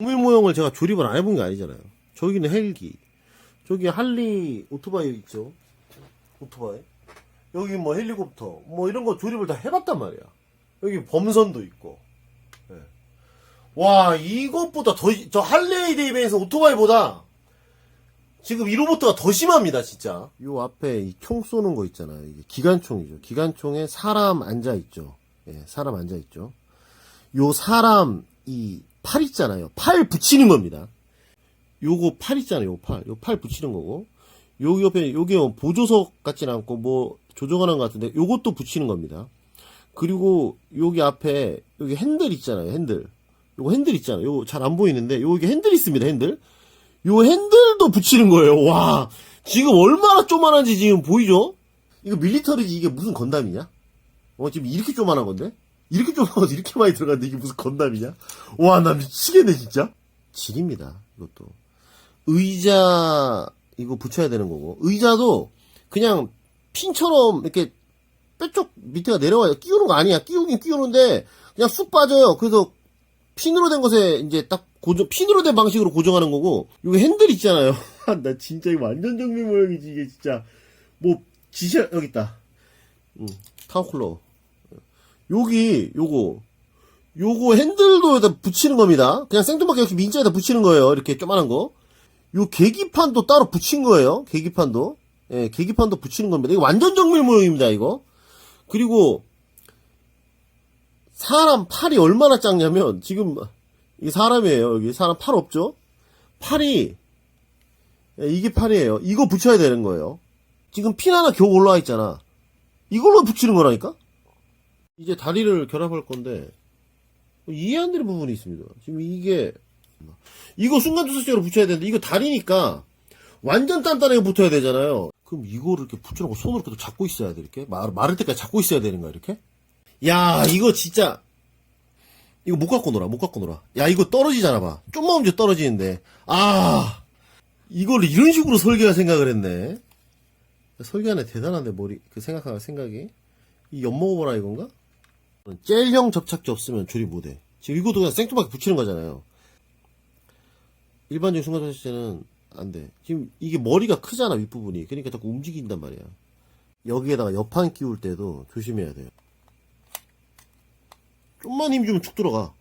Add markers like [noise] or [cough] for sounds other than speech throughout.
정밀 모형을 제가 조립을 안 해본 게 아니잖아요. 저기는 헬기, 저기 할리 오토바이 있죠. 오토바이. 여기 뭐 헬리콥터, 뭐 이런 거 조립을 다 해봤단 말이야. 여기 범선도 있고. 예. 와 이것보다 더 저 할리 데이비에서 오토바이보다 지금 이 로봇가 더 심합니다, 진짜. 요 앞에 이 총 쏘는 거 있잖아요. 이게 기관총이죠. 기관총에 사람 앉아 있죠. 예, 사람 앉아 있죠. 요 사람 이 팔 있잖아요. 팔 붙이는 겁니다. 요거 팔 있잖아요. 요 팔. 요 팔 붙이는 거고. 요 옆에 요게 뭐 보조석 같진 않고 뭐 조정하는 것 같은데 요것도 붙이는 겁니다. 그리고 여기 앞에 여기 핸들 있잖아요. 핸들. 요거 핸들 있잖아요. 요거 잘 안 보이는데 여기 핸들 있습니다. 핸들. 요 핸들도 붙이는 거예요. 와, 지금 얼마나 쪼만한지 지금 보이죠? 이거 밀리터리지 이게 무슨 건담이냐? 어, 지금 이렇게 쪼만한 건데? 이렇게 쪼만하고 이렇게 많이 들어갔는데 이게 무슨 건담이냐? 와, 나 미치겠네, 진짜. 질입니다, 이것도. 의자, 이거 붙여야 되는 거고. 의자도 그냥 핀처럼 이렇게 뼈쪽 밑에가 내려와요. 끼우는 거 아니야. 끼우긴 끼우는데 그냥 쑥 빠져요. 그래서 핀으로 된 것에 이제 딱 고정, 핀으로 된 방식으로 고정하는 거고, 여기 핸들 있잖아요. [laughs] 나 진짜 이거 완전 정밀 모형이지, 이게 진짜. 뭐, 지시, 여기 있다. 음, 타워쿨러. 여기, 요거. 요거 핸들도 붙이는 겁니다. 그냥 생뚱맞게 이렇게 민자에다 붙이는 거예요. 이렇게 조만한 거. 요 계기판도 따로 붙인 거예요. 계기판도. 예, 계기판도 붙이는 겁니다. 이거 완전 정밀 모형입니다, 이거. 그리고, 사람 팔이 얼마나 작냐면 지금 이게 사람이에요. 여기 사람 팔 없죠? 팔이 예, 이게 팔이에요. 이거 붙여야 되는 거예요. 지금 핀 하나 겨우 올라와 있잖아. 이걸로 붙이는 거라니까? 이제 다리를 결합할 건데 이해 안 되는 부분이 있습니다. 지금 이게 이거 순간 조사식으로 붙여야 되는데 이거 다리니까 완전 단단하게 붙어야 되잖아요. 그럼 이거를 이렇게 붙여놓고 손으로 이렇게 잡고 있어야 돼 이렇게 말, 마를 때까지 잡고 있어야 되는 거야 이렇게? 야, 이거 진짜. 이거 못 갖고 놀아, 못 갖고 놀아. 야, 이거 떨어지잖아, 봐. 좀만 움직여 떨어지는데. 아, 이걸 이런 식으로 설계할 생각을 했네. 설계하네, 대단한데, 머리, 그 생각할 생각이. 이 엿먹어보라 이건가? 젤형 접착제 없으면 조립 못해. 지금 이것도 그냥 생뚱하게 붙이는 거잖아요. 일반적인 순간조사제는 안 돼. 지금 이게 머리가 크잖아, 윗부분이. 그러니까 자꾸 움직인단 말이야. 여기에다가 옆판 끼울 때도 조심해야 돼요. 좀만 힘 주면 툭 들어가.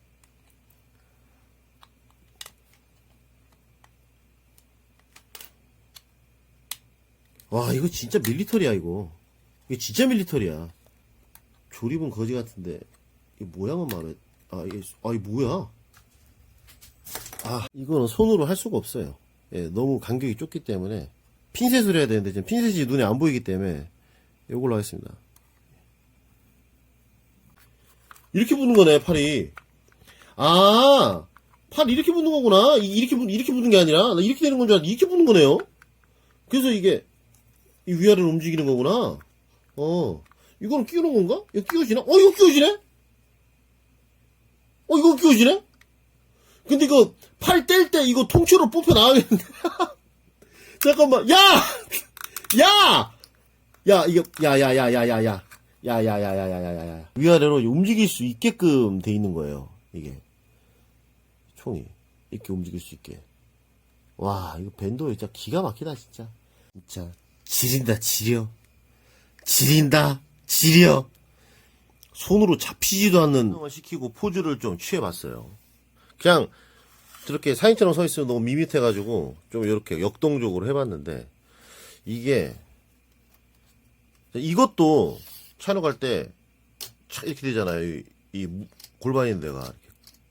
와, 이거 진짜 밀리터리야, 이거. 이게 진짜 밀리터리야. 조립은 거지 같은데, 이 모양은 마음에, 아, 이게, 아, 이 뭐야? 아, 이거는 손으로 할 수가 없어요. 예, 너무 간격이 좁기 때문에, 핀셋으로 해야 되는데, 지금 핀셋이 눈에 안 보이기 때문에, 이걸로 하겠습니다. 이렇게 붙는 거네, 팔이. 아, 팔 이렇게 붙는 거구나. 이- 이렇게, 붙- 이렇게 붙는 게 아니라, 나 이렇게 되는 건 줄 알았는데, 이렇게 붙는 거네요. 그래서 이게, 이 위아래를 움직이는 거구나. 어, 이거는 끼우는 건가? 이거 끼워지나? 어, 이거 끼워지네? 어, 이거 끼워지네? 근데 이거, 팔 뗄 때 이거 통째로 뽑혀 나가겠는데? [laughs] 잠깐만, 야! [laughs] 야! 야, 이거, 야, 야, 야, 야, 야, 야. 야 야 야 야 야 야야 위아래로 움직일 수 있게끔 돼 있는 거예요 이게 총이 이렇게 움직일 수 있게 와 이거 밴도 진짜 기가 막히다 진짜 진짜 지린다 지려 지린다 지려 손으로 잡히지도 않는 을 시키고 포즈를 좀 취해봤어요 그냥 저렇게 사인처럼 서 있으면 너무 밋밋해가지고 좀 이렇게 역동적으로 해봤는데 이게 이것도 촬영할 때착 이렇게 되잖아요. 이, 이 무- 골반 있는 데가 이렇게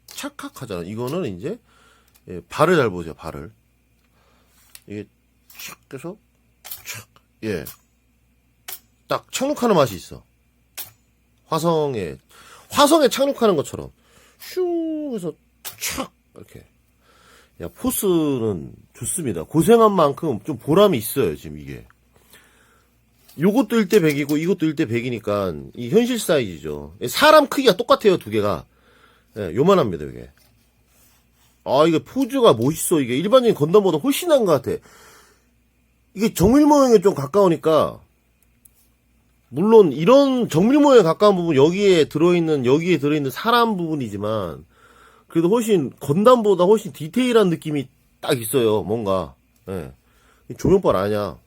착각 하잖아. 이거는 이제 예, 발을 잘 보세요. 발을 이게 착 해서 착 예. 딱 착륙하는 맛이 있어. 화성에 화성에 착륙하는 것처럼 슝 해서 착 이렇게 야 포스는 좋습니다. 고생한 만큼 좀 보람이 있어요. 지금 이게. 요것도 1대 100이고 이것도 1대 100이니까 이 현실 사이즈죠. 사람 크기가 똑같아요, 두 개가. 예, 요만합니다, 이게. 아, 이게 포즈가 멋있어. 이게 일반적인 건담보다 훨씬 나은 것 같아. 이게 정밀 모형에 좀 가까우니까 물론 이런 정밀 모형에 가까운 부분 여기에 들어있는 여기에 들어있는 사람 부분이지만 그래도 훨씬 건담보다 훨씬 디테일한 느낌이 딱 있어요. 뭔가 예. 이 조명빨 아니야.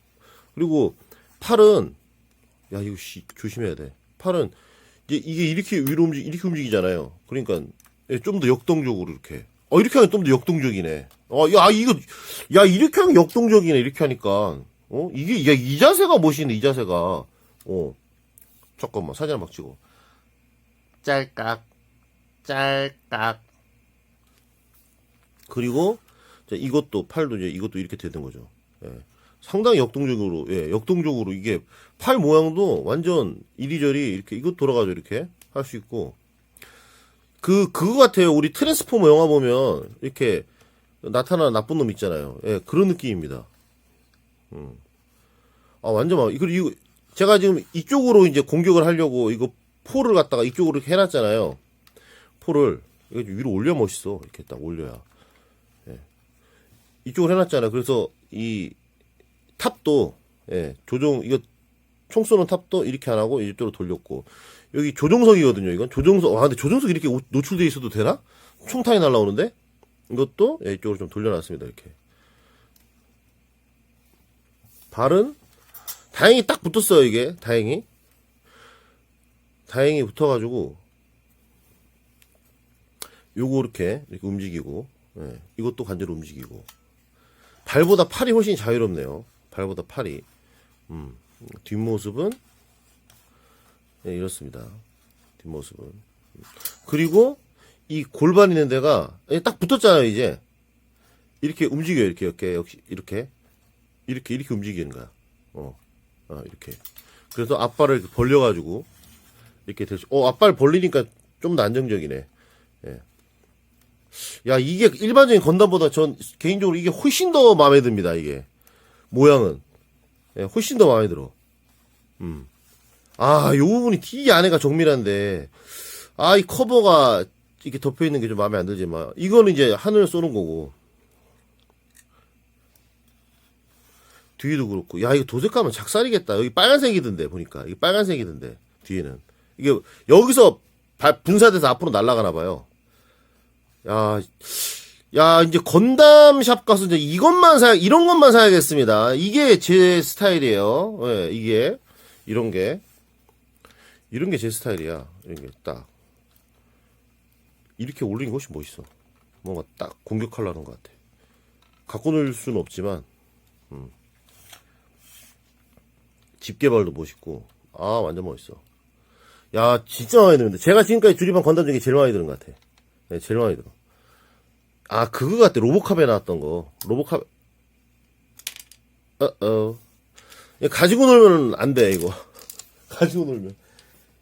그리고 팔은 야 이거 씨 조심해야 돼. 팔은 이게, 이렇게 위로 움직 이렇게 움직이잖아요. 그러니까 좀 더 역동적으로 이렇게. 어 이렇게 하면 좀 더 역동적이네. 어야 이거 야 이렇게 하면 역동적이네 이렇게 하니까 어 이게 야 이 자세가 멋있네 이 자세가 어 잠깐만 사진 한번 찍어. 짤깍 짤깍 그리고 자, 이것도 팔도 이제 이것도 이렇게 되는 거죠. 예. 상당히 역동적으로 예, 역동적으로 이게 팔 모양도 완전 이리저리 이렇게 이것 돌아가죠 이렇게 할 수 있고 그 그거 같아요. 우리 트랜스포머 영화 보면 이렇게 나타나는 나쁜 놈 있잖아요. 예, 그런 느낌입니다. 음. 아 완전 막 이거 이거 제가 지금 이쪽으로 이제 공격을 하려고 이거 포를 갖다가 이쪽으로 이렇게 해놨잖아요. 포를 이거 위로 올려 멋있어 이렇게 딱 올려야 예. 이쪽으로 해놨잖아요. 그래서 이 탑도 예, 조종 이거 총 쏘는 탑도 이렇게 안 하고 이쪽으로 돌렸고 여기 조종석이거든요. 이건 조종석. 와 근데 조종석 이렇게 오- 노출돼 있어도 되나? 총탄이 날라오는데 이것도 예, 이쪽으로 좀 돌려놨습니다. 이렇게 발은 다행히 딱 붙었어요. 이게 다행히 다행히 붙어가지고 요거 이렇게 이렇게 움직이고 예, 이것도 관절 움직이고 발보다 팔이 훨씬 자유롭네요. 발보다 팔이 음, 뒷모습은 예, 이렇습니다. 뒷모습은 그리고 이 골반 있는 데가 예, 딱 붙었잖아요. 이제 이렇게 움직여요. 이렇게 이렇게 역시 이렇게 이렇게 이렇게 움직이는 거야. 어, 아, 이렇게 그래서 앞발을 벌려가지고 이렇게 되죠. 어 앞발 벌리니까 좀 더 안정적이네. 야, 이게 일반적인 건담보다 전 개인적으로 이게 훨씬 더 마음에 듭니다, 이게. 모양은. 예, 훨씬 더 마음에 들어. 음. 아, 요 부분이 되게 안에가 정밀한데, 아, 이 커버가 이렇게 덮여 있는 게 좀 마음에 안 들지만, 이거는 이제 하늘 쏘는 거고. 뒤에도 그렇고, 야, 이거 도색하면 작살이겠다. 여기 빨간색이던데, 보니까. 이게 빨간색이던데, 뒤에는. 이게, 여기서 발- 분사돼서 앞으로 날아가나 봐요. 야, 야, 이제 건담샵 가서 이제 이것만 사, 이런 것만 사야겠습니다. 이게 제 스타일이에요. 예, 이게. 이런 게. 이런 게 제 스타일이야. 이런 게 딱. 이렇게 올리는 것이 멋있어. 뭔가 딱 공격하려는 것 같아. 갖고 놀 수는 없지만, 음. 집게발도 멋있고, 아, 완전 멋있어. 야, 진짜 마음에 드는데. 제가 지금까지 조립한 건담 중에 제일 마음에 드는 것 같아. 네, 제일 많이 들어. 아, 그거 같아. 로보캅에 나왔던 거. 로보캅, 어, 어. 이거 가지고 놀면 안 돼, 이거. [laughs] 가지고 놀면.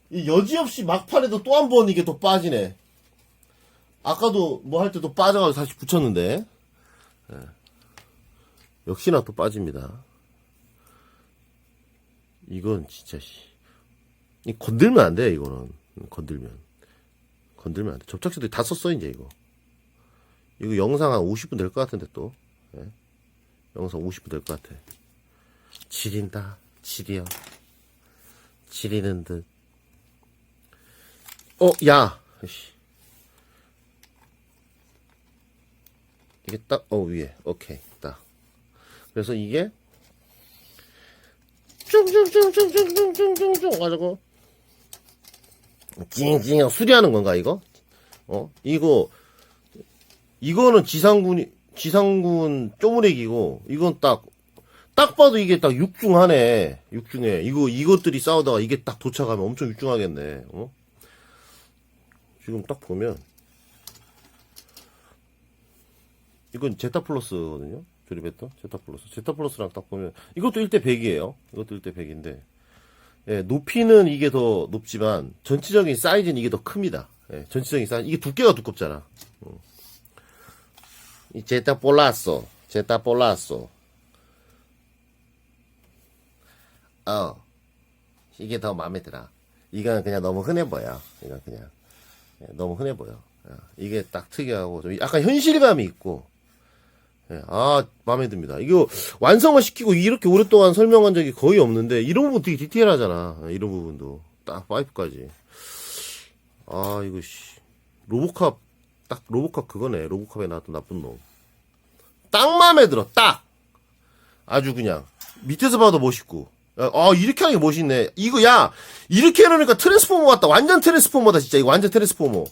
이 여지없이 막판에도 또 한 번 이게 또 빠지네. 아까도 뭐 할때또 빠져가지고 다시 붙였는데. 예. 역시나 또 빠집니다. 이건 진짜, 씨. 이 건들면 안 돼, 이거는. 건들면. 건들면 안 돼. 접착제도 다 썼어, 이제 이거. 이거 영상 한 50분 될 것 같은데, 또. 예? 영상 50분 될 것 같아. 지린다. 지려. 지리는 듯. 어, 야! 씨. 이게 딱, 어, 위에. 오케이. 딱. 그래서 이게, 쭝쭝쭝쭝쭝쭝쭝쭝 가지고, 찡찡 수리하는 건가 이거? 어? 이거 이거는 지상군이 지상군 쪼무레기고 이건 딱 딱 봐도 이게 딱 육중하네. 육중해. 이거 이것들이 싸우다가 이게 딱 도착하면 엄청 육중하겠네. 어? 지금 딱 보면. 이건 제타 플러스거든요 조립했던 제타 플러스 제타 플러스랑 딱 보면 이것도 1대 100이에요 이것도 1대 100인데 예, 높이는 이게 더 높지만 전체적인 사이즈는 이게 더 큽니다. 예, 전체적인 사이즈 이게 두께가 두껍잖아. 음. 이 제타 볼라쏘, 제타 볼라쏘. 어, 이게 더 마음에 들어. 이건 그냥 너무 흔해 보여. 이건 그냥 예, 너무 흔해 보여. 예, 이게 딱 특이하고 좀 약간 현실감이 있고. 예, 아, 마음에 듭니다. 이거 완성을 시키고 이렇게 오랫동안 설명한 적이 거의 없는데, 이런 부분 되게 디테일하잖아. 예, 이런 부분도. 딱 파이프까지. 아, 이거, 씨. 로보캅 딱 로보캅 그거네. 로보캅에 나왔던 나쁜 놈. 딱 마음에 들어. 딱. 아주 그냥 밑에서 봐도 멋있고. 야, 아 이렇게 하는 게 멋있네. 이거 야 이렇게 해놓으니까 트랜스포머 같다. 완전 트랜스포머다 진짜. 이거 완전 트랜스포머.